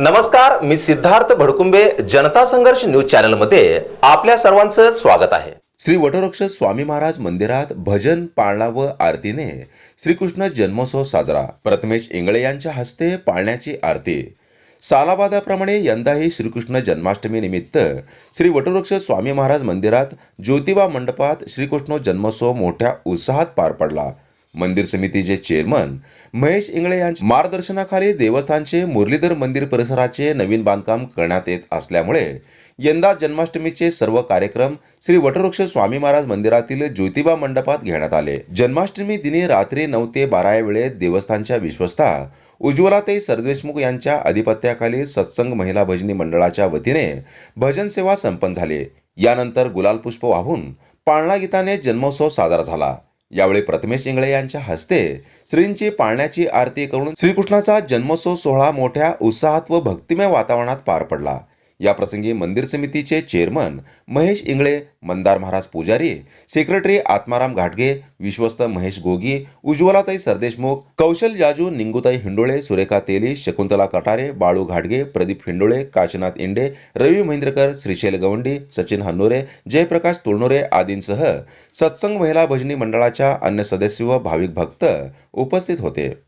नमस्कार मी सिद्धार्थ भडकुंबे जनता संघर्ष न्यूज चॅनलमध्ये आपल्या सर्वांचं स्वागत आहे. श्री वटवृक्ष स्वामी महाराज मंदिरात भजन पाळणा व आरतीने श्रीकृष्ण जन्मोत्सव साजरा. प्रथमेश इंगळे यांच्या हस्ते पाळण्याची आरती. सालाबादाप्रमाणे यंदाही श्रीकृष्ण जन्माष्टमी निमित्त श्री वटवृक्ष स्वामी महाराज मंदिरात ज्योतिबा मंडपात श्रीकृष्ण जन्मोत्सव मोठ्या उत्साहात पार पडला. मंदिर समितीचे चेअरमन महेश इंगळे यांच्या मार्गदर्शनाखाली देवस्थानचे मुरलीधर मंदिर परिसराचे नवीन बांधकाम करण्यात येत असल्यामुळे यंदा जन्माष्टमीचे सर्व कार्यक्रम श्री वटवृक्ष स्वामी महाराज मंदिरातील ज्योतिबा मंडपात घेण्यात आले. जन्माष्टमी दिनी रात्री नऊ ते बारा या वेळेत देवस्थानच्या विश्वस्ता उज्ज्वलाताई सरदेशमुख यांच्या अधिपत्याखाली सत्संग महिला भजनी मंडळाच्या वतीने भजन सेवा संपन्न झाली. यानंतर गुलाल पुष्प वाहून पाळणा गीताने जन्मोत्सव साजरा झाला. यावेळी प्रथमेश इंगळे यांच्या हस्ते श्रींची पाळण्याची आरती करून श्रीकृष्णाचा जन्मोत्सव सोहळा मोठ्या उत्साहात व भक्तिमय वातावरणात पार पडला. या प्रसंगी मंदिर समितीचे चेअरमन महेश इंगळे मंदार महाराज पुजारी सेक्रेटरी आत्माराम घाटगे विश्वस्त महेश गोगी उज्ज्वलाताई सरदेशमुख कौशल जाजू निंगुताई हिंडोळे सुरेखा तेली शकुंतला कटारे बाळू घाटगे प्रदीप हिंडोळे काशीनाथ इंडे रवी महेंद्रकर श्रीशैल गवंडी सचिन हन्नोरे जयप्रकाश तुळनोरे आदींसह सत्संग महिला भजनी मंडळाच्या अन्य सदस्य व भाविक भक्त उपस्थित होते.